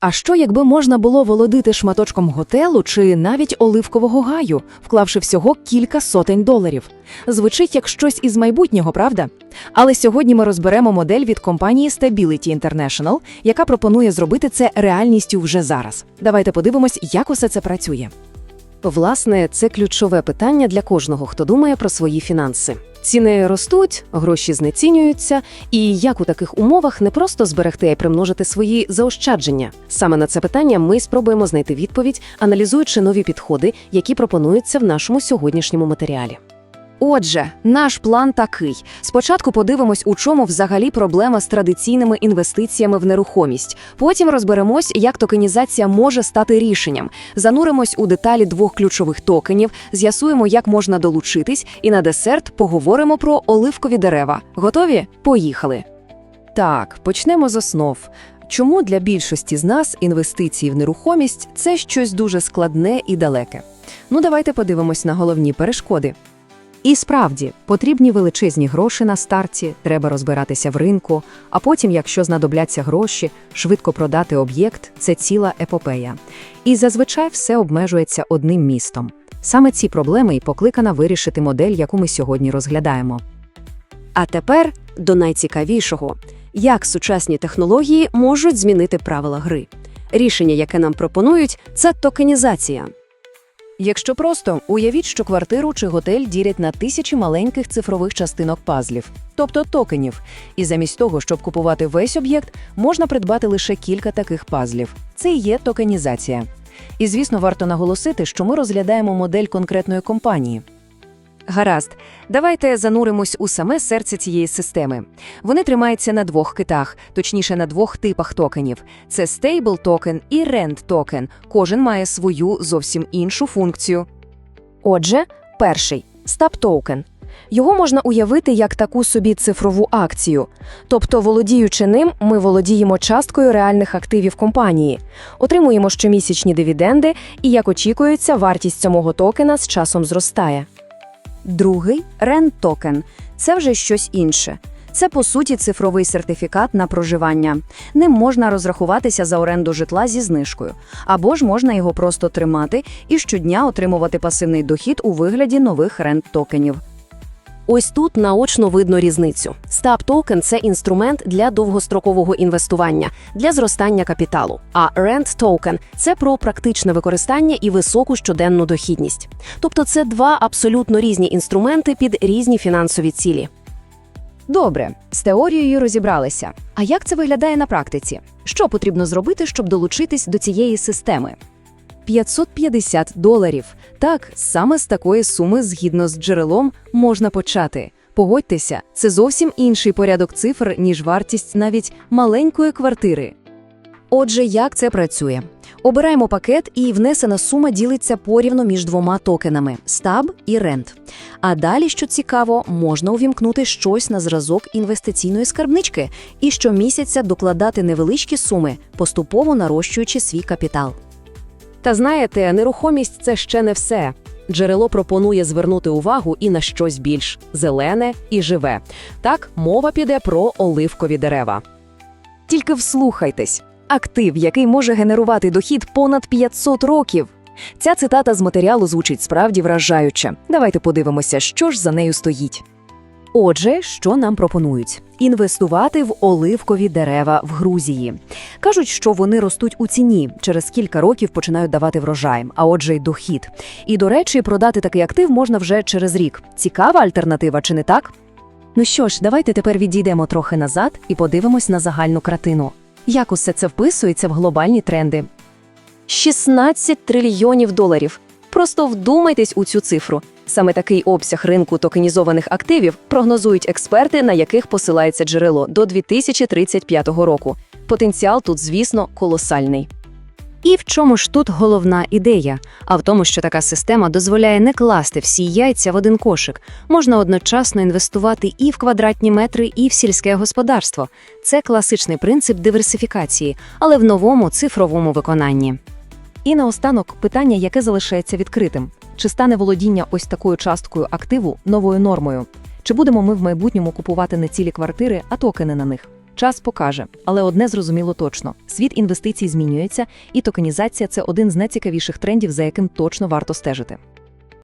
А що, якби можна було володити шматочком готелу чи навіть оливкового гаю, вклавши всього кілька сотень доларів? Звучить як щось із майбутнього, правда? Але сьогодні ми розберемо модель від компанії Stability International, яка пропонує зробити це реальністю вже зараз. Давайте подивимось, як усе це працює. Власне, це ключове питання для кожного, хто думає про свої фінанси. Ціни ростуть, гроші знецінюються, і як у таких умовах не просто зберегти, а й примножити свої заощадження. Саме на це питання ми спробуємо знайти відповідь, аналізуючи нові підходи, які пропонуються в нашому сьогоднішньому матеріалі. Отже, наш план такий: спочатку подивимось, у чому взагалі проблема з традиційними інвестиціями в нерухомість. Потім розберемось, як токенізація може стати рішенням. Зануримось у деталі двох ключових токенів, з'ясуємо, як можна долучитись, і на десерт поговоримо про оливкові дерева. Готові? Поїхали. Так, почнемо з основ. Чому для більшості з нас інвестиції в нерухомість це щось дуже складне і далеке? Ну, давайте подивимось на головні перешкоди. І справді, потрібні величезні гроші на старті, треба розбиратися в ринку, а потім, якщо знадобляться гроші, швидко продати об'єкт це ціла епопея. І зазвичай все обмежується одним містом. Саме ці проблеми і покликана вирішити модель, яку ми сьогодні розглядаємо. А тепер до найцікавішого: як сучасні технології можуть змінити правила гри. Рішення, яке нам пропонують, це токенізація. Якщо просто уявіть, що квартиру чи готель ділять на тисячі маленьких цифрових частинок пазлів, тобто токенів, і замість того, щоб купувати весь об'єкт, можна придбати лише кілька таких пазлів. Це і є токенізація. І звісно, варто наголосити, що ми розглядаємо модель конкретної компанії. Гаразд, давайте зануримось у саме серце цієї системи. Вони тримаються на двох китах, точніше на двох типах токенів: це Stable токен і Rent токен. Кожен має свою зовсім іншу функцію. Отже, перший стаб токен. Його можна уявити як таку собі цифрову акцію. Тобто, володіючи ним, ми володіємо часткою реальних активів компанії, отримуємо щомісячні дивіденди, і, як очікується, вартість самого токена з часом зростає. Другий рент-токен – це вже щось інше. Це, по суті, цифровий сертифікат на проживання. Ним можна розрахуватися за оренду житла зі знижкою. Або ж можна його просто тримати і щодня отримувати пасивний дохід у вигляді нових рент-токенів. Ось тут наочно видно різницю. Стаб токен це інструмент для довгострокового інвестування, для зростання капіталу. А рент токен це про практичне використання і високу щоденну дохідність. Тобто це два абсолютно різні інструменти під різні фінансові цілі. Добре, з теорією розібралися. А як це виглядає на практиці? Що потрібно зробити, щоб долучитись до цієї системи? 550 доларів. Так, саме з такої суми, згідно з джерелом, можна почати. Погодьтеся, це зовсім інший порядок цифр, ніж вартість навіть маленької квартири. Отже, як це працює? Обираємо пакет, і внесена сума ділиться порівно між двома токенами стаб і рент. А далі, що цікаво, можна увімкнути щось на зразок інвестиційної скарбнички і щомісяця докладати невеличкі суми, поступово нарощуючи свій капітал. Та знаєте, нерухомість це ще не все. Джерело пропонує звернути увагу і на щось більш зелене і живе. Так, мова піде про оливкові дерева. Тільки вслухайтесь, актив, який може генерувати дохід понад 500 років. Ця цитата з матеріалу звучить справді вражаюче. Давайте подивимося, що ж за нею стоїть. Отже, що нам пропонують? Інвестувати в оливкові дерева в Грузії. Кажуть, що вони ростуть у ціні, через кілька років починають давати врожай, а отже, й дохід. І, до речі, продати такий актив можна вже через рік. Цікава альтернатива, чи не так? Ну що ж, давайте тепер відійдемо трохи назад і подивимось на загальну картину. Як усе це вписується в глобальні тренди? 16 трильйонів доларів. Просто вдумайтесь у цю цифру. Саме такий обсяг ринку токенізованих активів прогнозують експерти, на яких посилається джерело до 2035 року. Потенціал тут, звісно, колосальний. І в чому ж тут головна ідея? А в тому, що така система дозволяє не класти всі яйця в один кошик. Можна одночасно інвестувати і в квадратні метри, і в сільське господарство. Це класичний принцип диверсифікації, але в новому цифровому виконанні. І наостанок питання, яке залишається відкритим: чи стане володіння ось такою часткою активу новою нормою? Чи будемо ми в майбутньому купувати не цілі квартири, а токени на них? Час покаже, але одне зрозуміло точно: світ інвестицій змінюється, і токенізація це один з найцікавіших трендів, за яким точно варто стежити.